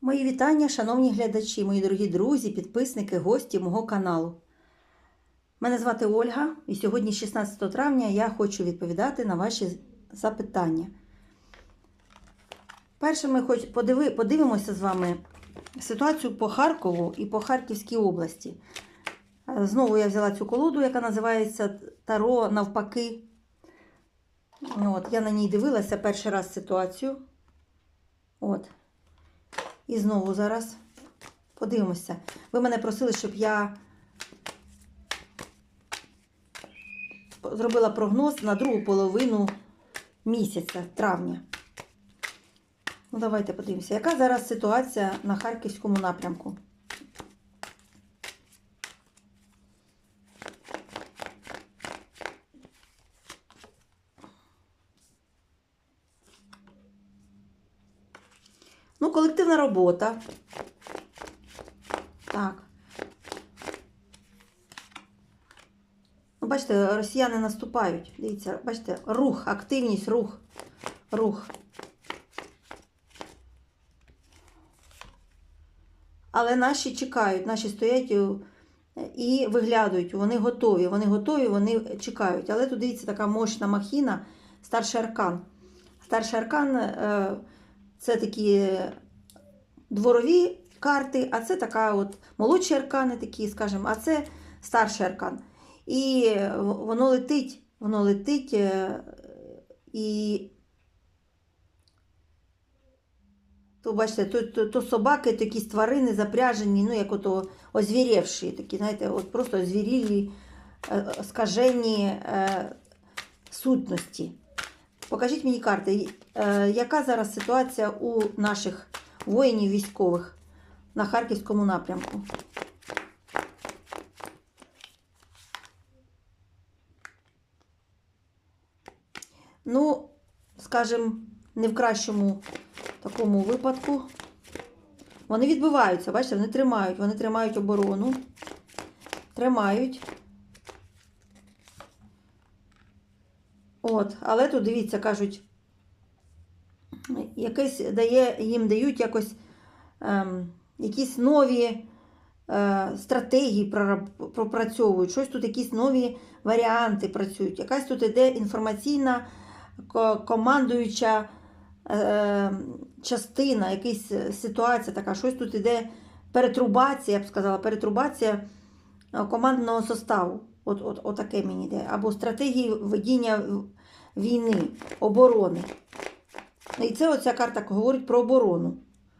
Мої вітання, шановні глядачі, мої дорогі друзі, підписники, гості мого каналу. Мене звати Ольга, і сьогодні, 16 травня, я хочу відповідати на ваші запитання. Перше, ми хоч подивимося з вами ситуацію по Харкову і по Харківській області. Знову я взяла цю колоду, яка називається Таро навпаки. От, я на ній дивилася перший раз ситуацію. От. І знову зараз подивимося. Ви мене просили, щоб я зробила прогноз на другу половину місяця, травня. Ну, давайте подивимося, яка зараз ситуація на Харківському напрямку. Ну, колективна робота. Так. Ну, бачите, росіяни наступають. Дивіться, бачите, рух, активність, рух, рух. Але наші чекають, наші стоять і- і виглядають, вони готові, вони готові, вони чекають. Але тут дивіться така мощна махіна, старший аркан. Старший аркан е, це такі дворові карти, а це така от молодші аркани, такі, скажімо, а це старший аркан. І воно летить, воно летить е, і. То бачите, то, то, то собаки, то якісь тварини запряжені, ну, як ото озвірівші, такі, знаєте, от просто озвірілі, е, скажені е, сутності. Покажіть мені карти, яка зараз ситуація у наших воїнів військових на Харківському напрямку? Ну, скажімо, не в кращому такому випадку. Вони відбиваються, бачите, вони тримають, вони тримають оборону. Тримають. От, але тут дивіться, кажуть, якесь дає, їм дають якось ем, якісь нові е, стратегії пропрацьовують, щось тут якісь нові варіанти працюють. Якась тут іде інформаційна командуюча е, частина, якась ситуація така, щось тут іде перетрубація, я б сказала, перетрубація е, командного составу. От, от, от таке мені йде. Або стратегії ведіння війни, оборони. І це оця карта говорить про оборону.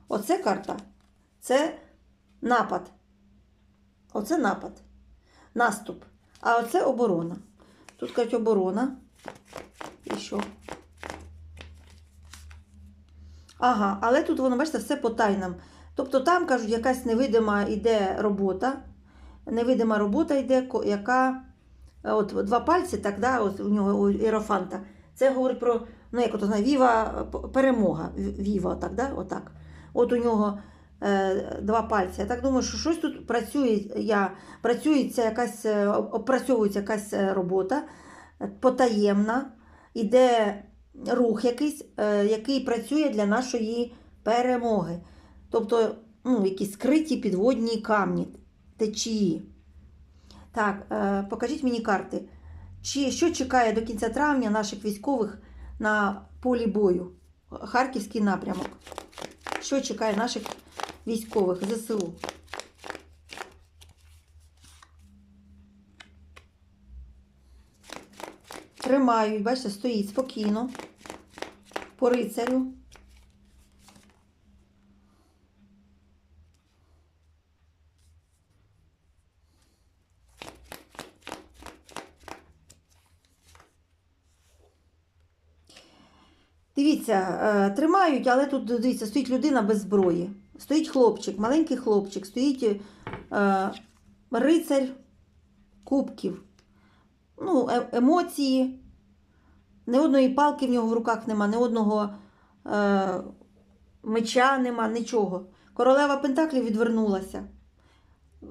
Оце карта це напад. Оце напад. Наступ. А оце оборона. Тут кажуть оборона. І що? Ага, але тут воно, бачите, все по тайнам. Тобто там, кажуть, якась невидима йде робота. Невидима робота йде, яка. е, От два пальці, так, да, от у нього у Іерофанта. Це говорить про, ну як ото знає, віва перемога. Віва, так, да? Отак. От у нього е, два пальці. Я так думаю, що щось тут працює, я, працюється якась, е, опрацьовується якась е, робота е, потаємна, іде рух якийсь, е, який працює для нашої перемоги. Тобто, ну, якісь скриті підводні камні, течії. Так, е, покажіть мені карти. Чи, що чекає до кінця травня наших військових на полі бою? Харківський напрямок. Що чекає наших військових ЗСУ? Тримають, бачите, стоїть спокійно. По рицарю. Дивіться, е, тримають, але тут дивіться, стоїть людина без зброї. Стоїть хлопчик, маленький хлопчик, стоїть е, рицарь кубків. Ну, е- емоції. Ні одної палки в нього в руках нема, ні одного е, меча нема, нічого. Королева Пентаклів відвернулася.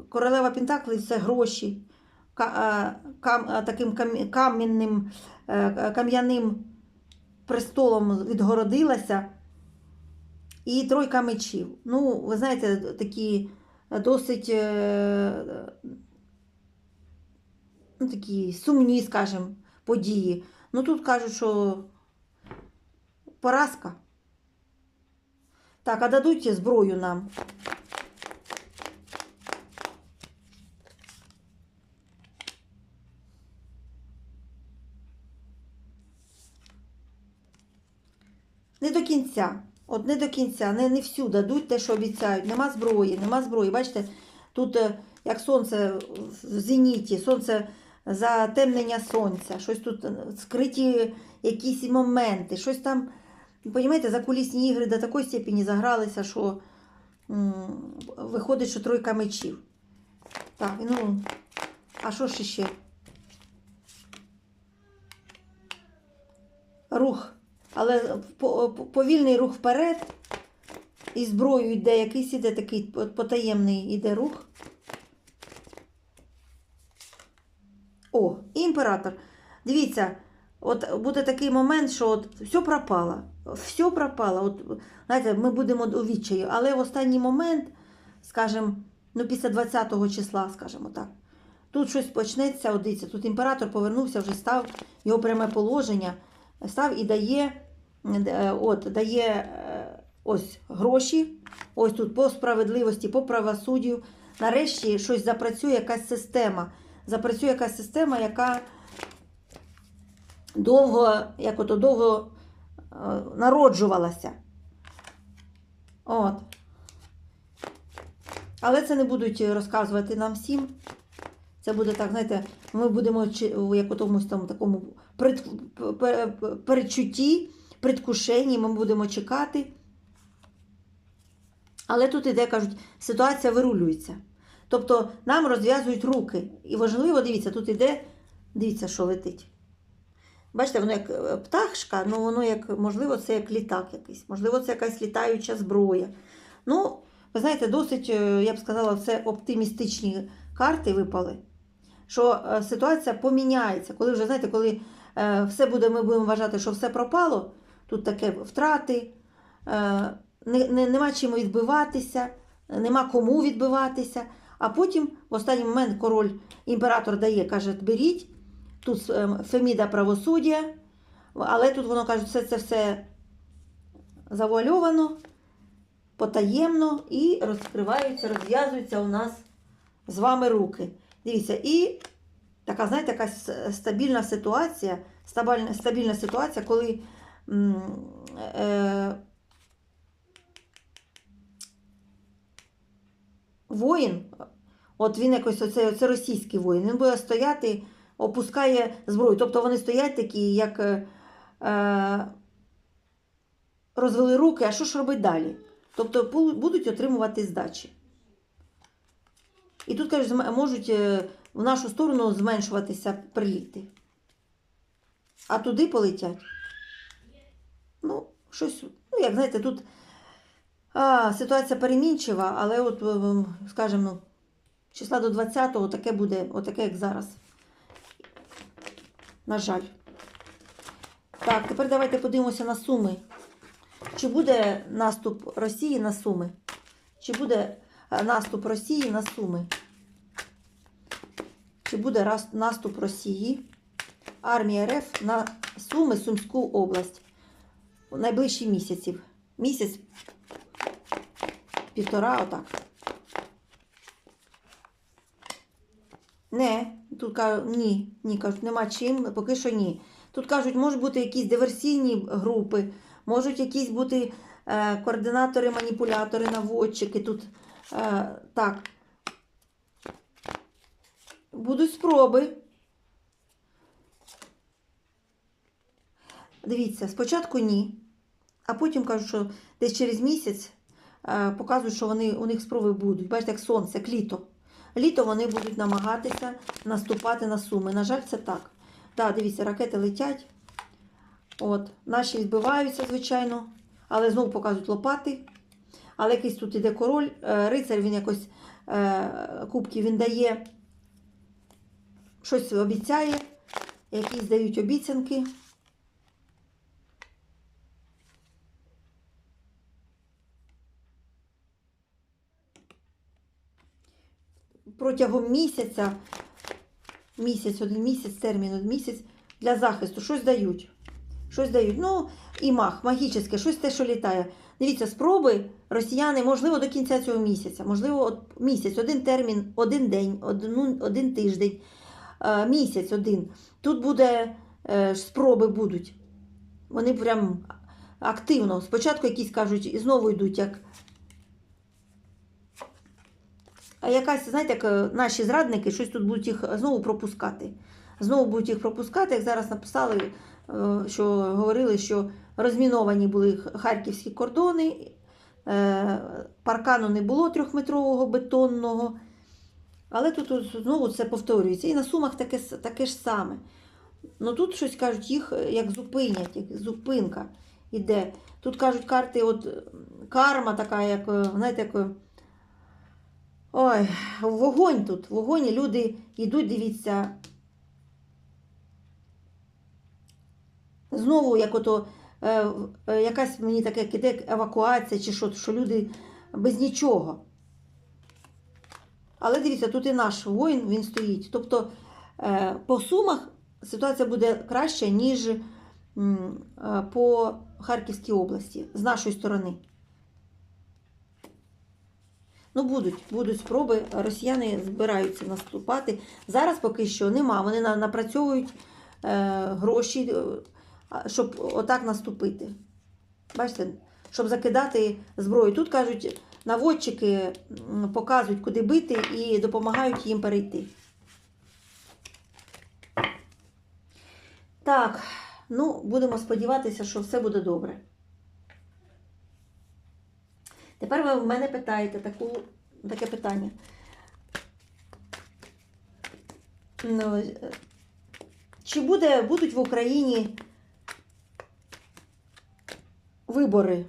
Королева Пентаклів це гроші. Е, кам, таким кам- кам'яним, кам'яним престолом відгородилася і тройка мечів. Ну, ви знаєте, такі досить е, ну, такі сумні, скажімо, події. Ну тут кажуть, що поразка. Так, а дадуть зброю нам. Не до кінця. От не до кінця, не, не всю дадуть те, що обіцяють. Нема зброї, нема зброї. Бачите, тут е, як сонце в зеніті, сонце затемнення сонця, щось тут е, скриті якісь моменти, щось там, розумієте, закулісні ігри до такої степені загралися, що м, виходить, що тройка мечів. Так, ну, а що ж ще? Рух. Але по- по- повільний рух вперед. І зброю йде, якийсь іде такий потаємний іде рух. О, і імператор. Дивіться, от буде такий момент, що от все пропало. Все пропало. От, знаєте, ми будемо у відчаю. Але в останній момент, скажімо, ну після 20-го числа, скажімо так, тут щось почнеться, от дивіться, тут імператор повернувся, вже став його пряме положення, став і дає, от, дає е, ось гроші, ось тут по справедливості, по правосуддю. Нарешті щось запрацює якась система. Запрацює якась система, яка довго, як ото довго е, народжувалася. От. Але це не будуть розказувати нам всім. Це буде так, знаєте, ми будемо як у там, такому пред, пе- пе- передчутті, предвкушенні, ми будемо чекати. Але тут іде, кажуть, ситуація вирулюється. Тобто нам розв'язують руки. І важливо, дивіться, тут іде, дивіться, що летить. Бачите, воно як е, пташка, ну воно як, можливо, це як літак якийсь, можливо, це якась літаюча зброя. Ну, ви знаєте, досить, е, я б сказала, це оптимістичні карти випали, що е, ситуація поміняється. Коли вже, знаєте, коли все буде, ми будемо вважати, що все пропало, тут таке втрати, е, не, не, нема чим відбиватися, нема кому відбиватися. А потім, в останній момент, король імператор дає, каже, беріть, тут е, Феміда правосуддя, але тут воно каже, все це все завуальовано, потаємно і розкриваються, розв'язуються у нас з вами руки. Дивіться, і така, знаєте, якась стабільна ситуація, стабільна, стабільна ситуація, коли воїн, от він якось оце, оце російський воїн, він буде стояти, опускає зброю. Тобто вони стоять такі, як е, е, розвели руки, а що ж робить далі? Тобто будуть отримувати здачі. І тут, кажуть, можуть е, в нашу сторону зменшуватися приліти. А туди полетять. Ну, щось, ну, як знаєте, тут а, ситуація перемінчива, але от, е, скажімо, числа до 20-го таке буде, отаке, як зараз. На жаль. Так, тепер давайте подивимося на суми. Чи буде наступ Росії на Суми? Чи буде е, наступ Росії на Суми? Чи буде наступ Росії, армія РФ на Суми, Сумську область у найближчі місяці? Місяць, півтора, отак. Не, тут кажуть, ні, ні, кажуть, нема чим, поки що ні. Тут кажуть, можуть бути якісь диверсійні групи, можуть якісь бути е, координатори, маніпулятори, наводчики. Тут е, так. Будуть спроби. Дивіться, спочатку ні, а потім кажуть, що десь через місяць е, показують, що вони, у них спроби будуть. Бачите, як сонце, як літо. Літо вони будуть намагатися наступати на суми. На жаль, це так. Так, дивіться, ракети летять. От, наші відбиваються, звичайно, але знову показують лопати. Але якийсь тут іде король, е, рицар, він якось е, кубки він дає, щось обіцяє, якісь дають обіцянки. Протягом місяця, місяць, один місяць, термін, один місяць для захисту щось дають. Щось дають. Ну, і мах, магічне, щось те, що літає. Дивіться, спроби росіяни, можливо, до кінця цього місяця, можливо, от місяць, один термін, один день, один, один тиждень, е, місяць один. Тут буде е, спроби будуть. Вони прям активно. Спочатку якісь кажуть, і знову йдуть як. Якась, знаєте, як е, наші зрадники щось тут будуть їх знову пропускати. Знову будуть їх пропускати, як зараз написали, е, що говорили, що розміновані були харківські кордони, е, паркану не було трьохметрового бетонного. Але тут знову це повторюється. І на сумах таке, таке ж саме. Ну тут щось кажуть, їх як зупинять, як зупинка іде. Тут кажуть карти, от карма така, як, знаєте, як. Ой, вогонь тут, вогонь, люди йдуть, дивіться. Знову, як ото е, е, якась мені таке іде евакуація чи що, що люди без нічого. Але дивіться, тут і наш воїн він стоїть. Тобто е, по сумах ситуація буде краща, ніж е, по Харківській області з нашої сторони. Ну, будуть, будуть спроби. Росіяни збираються наступати. Зараз поки що нема. Вони напрацьовують е, гроші, е, щоб отак наступити. Бачите, щоб закидати зброю. Тут кажуть, наводчики показують, куди бити, і допомагають їм перейти. Так, ну, будемо сподіватися, що все буде добре. Тепер ви в мене питаєте таку, таке питання. Ну, е, чи буде, будуть в Україні вибори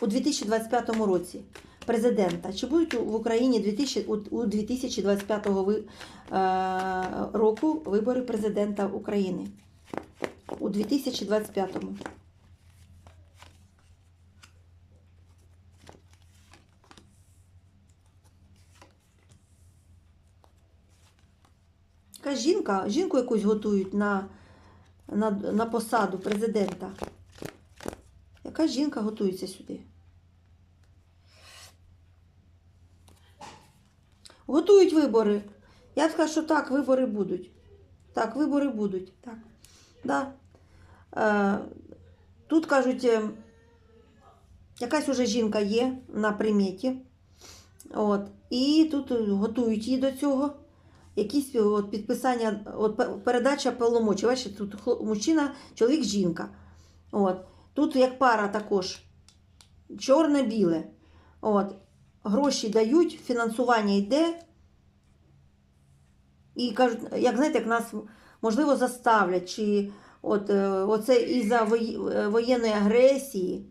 у 2025 році президента? Чи будуть в Україні 2000, у, у 2025 е, року вибори президента України? У 2025. Яка жінка, жінку якусь готують на, на, на посаду президента. Яка жінка готується сюди? Готують вибори. Я б сказала, що так, вибори будуть. Так, вибори будуть. Так. Да. Е, тут кажуть, е, якась уже жінка є на приметі. От. І тут готують її до цього якісь от, підписання, от, передача полномочий. Бачите, тут мужчина, чоловік, жінка. От. Тут як пара також чорне-біле. От. Гроші дають, фінансування йде. І кажуть, як знаєте, як нас можливо заставлять, чи от, е, оце із-за е, воєнної агресії,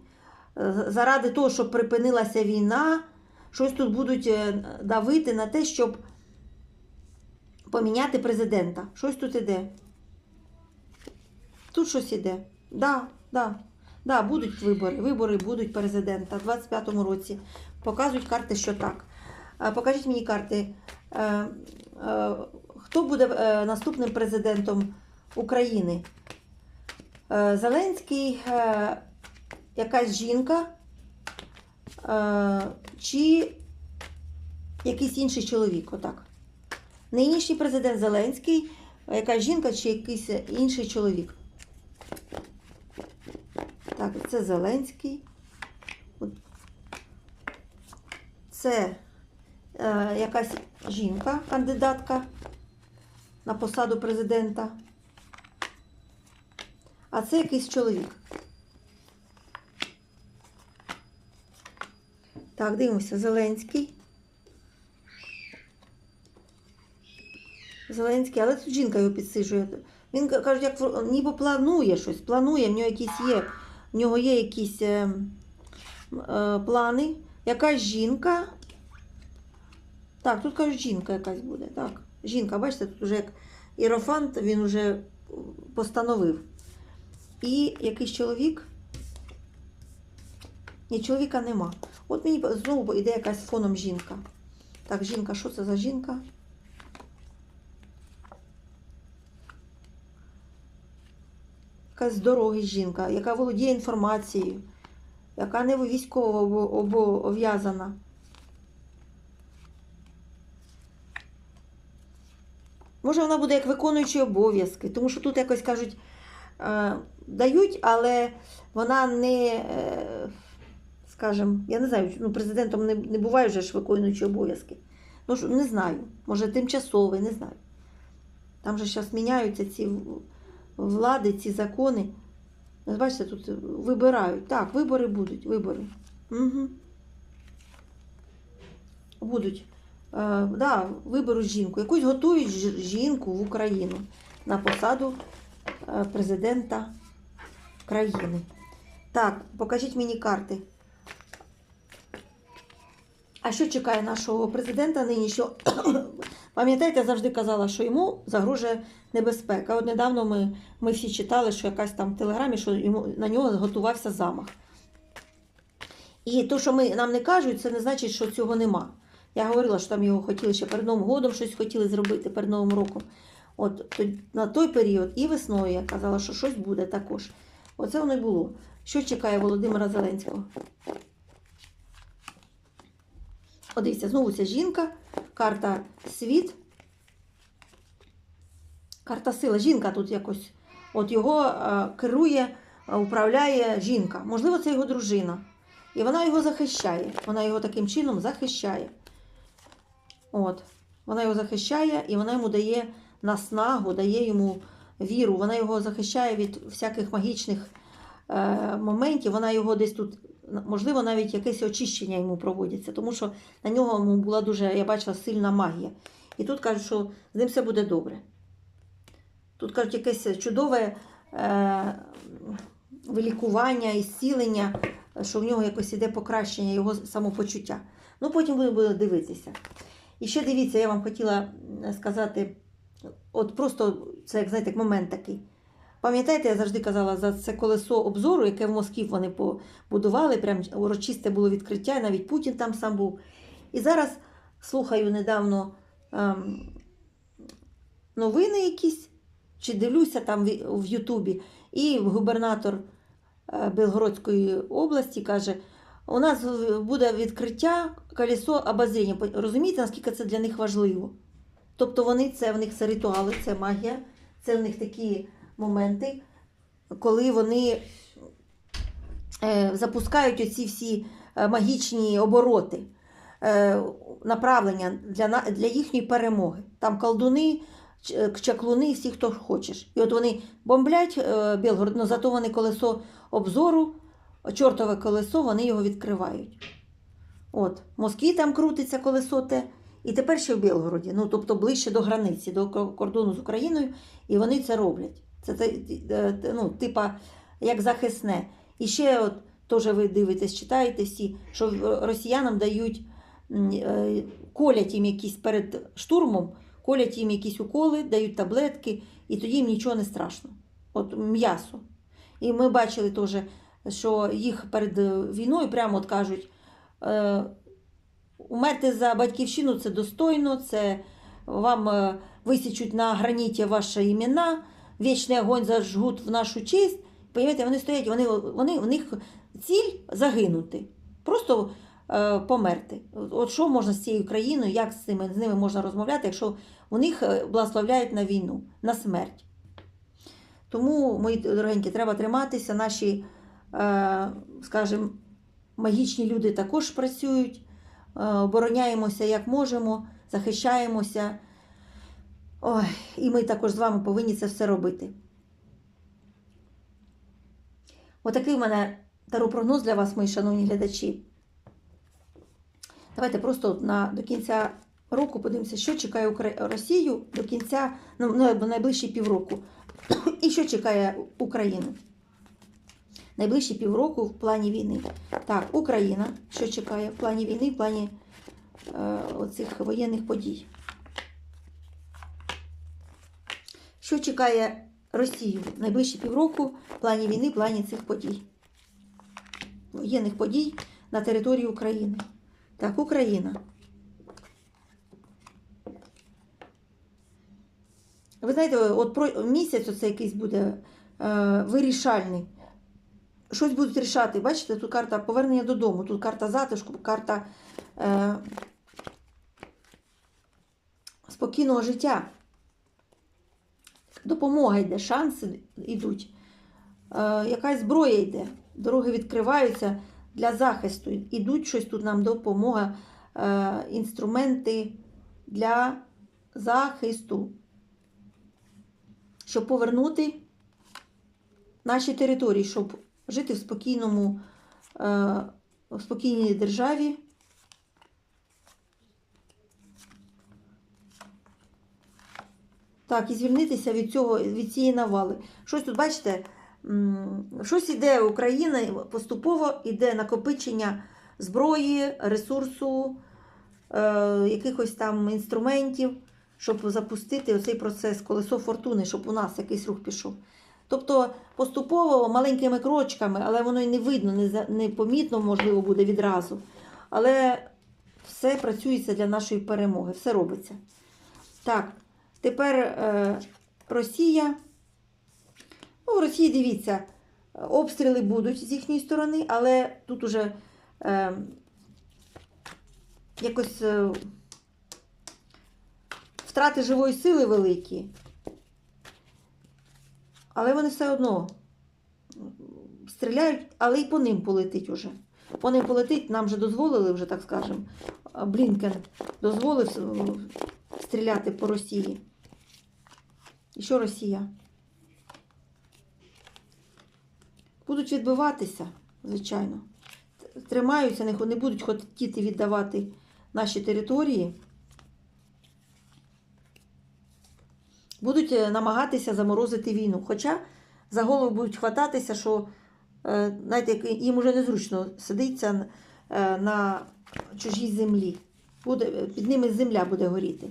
е, заради того, щоб припинилася війна, щось тут будуть давити на те, щоб поміняти президента. Щось тут іде. Тут щось іде. Да, да, да, будуть вибори. Вибори будуть президента в 25-му році. Показують карти, що так. Е, Покажіть мені карти. Е, е, Хто буде наступним президентом України? Зеленський, якась жінка чи якийсь інший чоловік? Отак. Нинішній президент Зеленський, якась жінка чи якийсь інший чоловік. Так, це Зеленський. Це е, якась жінка, кандидатка на посаду президента. А це якийсь чоловік. Так, дивимося, Зеленський. Зеленський, але тут жінка його підсижує. Він ка- кажуть, як ніби планує щось, планує, в нього якісь є, в нього є якісь е, е, плани. Якась жінка. Так, тут кажуть, жінка якась буде. Так, жінка, бачите, тут вже як іерофант, він вже постановив. І якийсь чоловік. Ні, чоловіка нема. От мені знову йде якась фоном жінка. Так, жінка, що це за жінка? Якась з дороги жінка, яка володіє інформацією, яка не військово обов'язана. Може, вона буде як виконуючий обов'язки, тому що тут якось кажуть, е, дають, але вона не, е, скажімо, я не знаю, ну, президентом не, не буває вже ж виконуючі обов'язки. Ну, не знаю, може тимчасовий, не знаю. Там же зараз міняються ці влади, ці закони. Бачите, тут вибирають. Так, вибори будуть, вибори. Угу. Будуть. Е, да, виберуть жінку. Якусь готують жінку в Україну на посаду е, президента країни. Так, покажіть мені карти. А що чекає нашого президента нинішнього? Пам'ятаєте, я завжди казала, що йому загрожує небезпека. От недавно ми, ми всі читали, що якась там в телеграмі, що йому, на нього готувався замах. І то, що ми, нам не кажуть, це не значить, що цього нема. Я говорила, що там його хотіли ще перед Новим годом щось хотіли зробити перед Новим роком. От на той період і весною я казала, що щось буде також. Оце воно й було. Що чекає Володимира Зеленського? О, дивіться, знову ця жінка, карта світ. Карта сила. Жінка тут якось. От його е, керує, е, управляє жінка. Можливо, це його дружина. І вона його захищає. Вона його таким чином захищає. От. Вона його захищає і вона йому дає наснагу, дає йому віру. Вона його захищає від всяких магічних е, моментів. Вона його десь тут, можливо, навіть якесь очищення йому проводиться, тому що на нього була дуже, я бачила, сильна магія. І тут кажуть, що з ним все буде добре. Тут кажуть, якесь чудове е, вилікування і зцілення, що в нього якось іде покращення його самопочуття. Ну, потім будемо дивитися. І ще дивіться, я вам хотіла сказати, от просто це, як знаєте, момент такий. Пам'ятаєте, я завжди казала за це колесо обзору, яке в Москві вони побудували, прям урочисте було відкриття, і навіть Путін там сам був. І зараз слухаю недавно ем, новини якісь, чи дивлюся там в- Ютубі, і губернатор е, Белгородської області каже: у нас буде відкриття колесо обозріння. Розумієте, наскільки це для них важливо? Тобто вони це в них це ритуали, це магія, це в них такі моменти, коли вони е, запускають оці всі е, магічні обороти, е, направлення для, для їхньої перемоги. Там колдуни, чаклуни, всі, хто хочеш. І от вони бомблять Білгород, але зато вони колесо обзору, чортове колесо, вони його відкривають. От, в Москві там крутиться колесо те, і тепер ще в Білгороді, ну тобто ближче до границі, до кордону з Україною, і вони це роблять. Це, е, ну, типа як захисне. І ще от теж ви дивитесь, читаєте всі, що росіянам дають е, колять їм якісь перед штурмом, колять їм якісь уколи, дають таблетки, і тоді їм нічого не страшно. От м'ясо. І ми бачили теж, що їх перед війною прямо от кажуть. Е, Умерти за батьківщину це достойно, це вам висічуть на граніті ваші імена, вічний огонь зажгуть в нашу честь. Понимаєте, вони стоять, вони, вони, у них ціль загинути, просто е, померти. От- що можна з цією країною, як з цими, з ними можна розмовляти, якщо у них е, благословляють на війну, на смерть. Тому, мої дорогенькі, треба триматися. Наші, е, скажімо, магічні люди також працюють. Е, обороняємося як можемо, захищаємося. Ой, і ми також з вами повинні це все робити. Отакий в мене таропрогноз для вас, мої шановні глядачі. Давайте просто на, до кінця року подивимося, що чекає Укра... Росію до кінця, ну, ну, найближчі півроку. І що чекає Україну. Найближчі півроку в плані війни. Так, Україна, що чекає в плані війни, в плані е, оцих воєнних подій. Що чекає Росію найближчі півроку в плані війни, в плані цих подій? Воєнних подій на території України. Так, Україна. Ви знаєте, от про місяць оце якийсь буде е, вирішальний. Щось будуть рішати. Бачите, тут карта повернення додому, тут карта затишку, карта е, спокійного життя. Допомога йде, шанси йдуть. Е, якась зброя йде, дороги відкриваються для захисту. Ідуть щось тут нам допомога, е, інструменти для захисту, щоб повернути наші території, щоб жити в спокійному, е, в спокійній державі. Так, і звільнитися від цього, від цієї навали. Щось тут, бачите, щось іде Україна, поступово іде накопичення зброї, ресурсу, е, якихось там інструментів, щоб запустити оцей процес колесо фортуни, щоб у нас якийсь рух пішов. Тобто поступово маленькими крочками, але воно й не видно, не, не помітно, можливо, буде відразу. Але все працюється для нашої перемоги, все робиться. Так, тепер е, Росія. Ну, в Росії дивіться, обстріли будуть з їхньої сторони, але тут уже е, якось е, втрати живої сили великі. Але вони все одно стріляють, але й по ним полетить уже. По ним полетить, нам вже дозволили, вже так скажемо. Блінкен дозволив е, стріляти по Росії. І що Росія? Будуть відбиватися, звичайно. Тримаються, не будуть хотіти віддавати наші території. Будуть е, намагатися заморозити війну. Хоча за голову будуть хвататися, що е, знаєте, їм уже незручно сидиться е, на чужій землі. Буде, під ними земля буде горіти.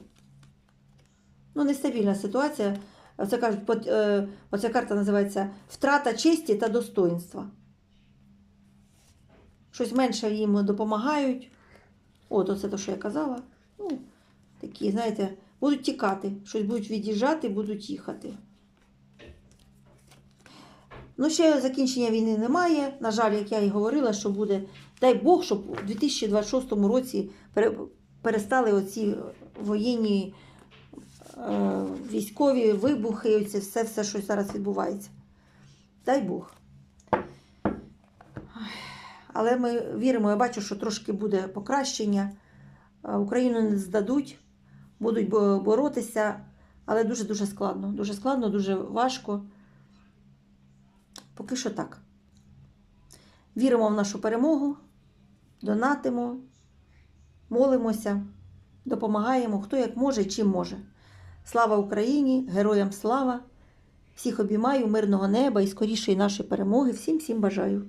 Ну, нестабільна ситуація. Це кажуть, е, оця карта називається Втрата честі та достоинства. Щось менше їм допомагають. От, оце те, що я казала. Ну, такі, знаєте, будуть тікати, щось будуть від'їжджати, будуть їхати. Ну, ще закінчення війни немає. На жаль, як я і говорила, що буде. Дай Бог, щоб у 2026 році перестали оці воєнні військові вибухи, оце все, все, що зараз відбувається. Дай Бог. Але ми віримо, я бачу, що трошки буде покращення. Е, Україну не здадуть, будуть боротися, але дуже-дуже складно. Дуже складно, дуже важко. Поки що так. Віримо в нашу перемогу, донатимо, молимося, допомагаємо, хто як може, чим може. Слава Україні! Героям слава! Всіх обіймаю, мирного неба і скорішої нашої перемоги. Всім всім бажаю!